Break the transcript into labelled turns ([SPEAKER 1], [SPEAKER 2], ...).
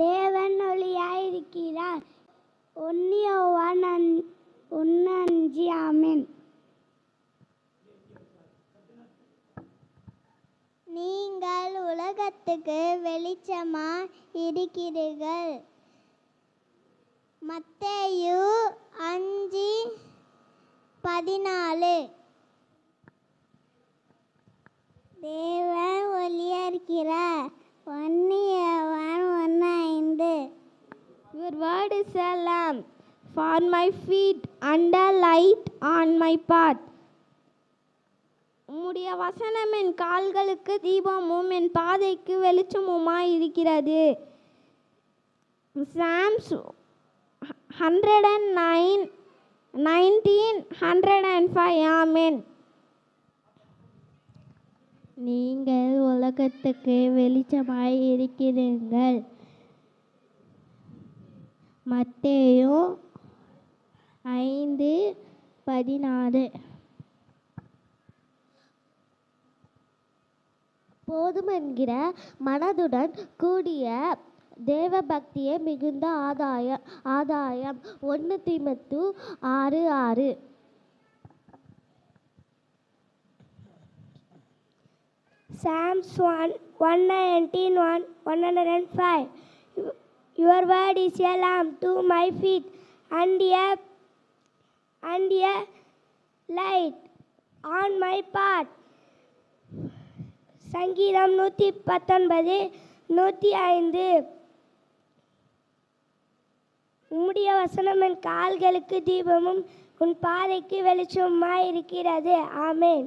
[SPEAKER 1] தேவன் ஒளியாயிருக்கிறார் ஒன்னியோவான் ஒன்று அஞ்சு ஆமேன். நீங்கள் உலகத்துக்கு வெளிச்சமா இருக்கிறீர்கள். மத்தேயு அஞ்சு பதினாலு. தேவன் ஒளியா இருக்கிறார் ஒன்னியவான் ஒன்று ஐந்து
[SPEAKER 2] Your is a lamp for my feet and a light on my path. உம்முடைய வசனம் என் கால்களுக்கு தீபமும் என் பாதைக்கு வெளிச்சமுமாய் இருக்கிறது Psalms hundred and nine nineteen hundred and five amen நீங்கள் உலகத்துக்கு வெளிச்சமாய் இருக்கிறீர்கள் மத்தேயு ஐந்து பதினாறு.
[SPEAKER 3] போதும் என்கிற மனதுடன் கூடிய தேவபக்தியே மிகுந்த ஆதாய ஆதாயம். ஒன்று திமுத்து ஆறு ஆறு.
[SPEAKER 1] Psalms 1, 119, 1, 105. Your word is a lamp to my feet and a, and a light on my path. சங்கீதம் நூற்றி பத்தொன்பது நூற்றி ஐந்து. உம்முடைய வசனம் என் கால்களுக்கு தீபமும் உன் பாதைக்கு வெளிச்சமாக இருக்கிறது ஆமேன்.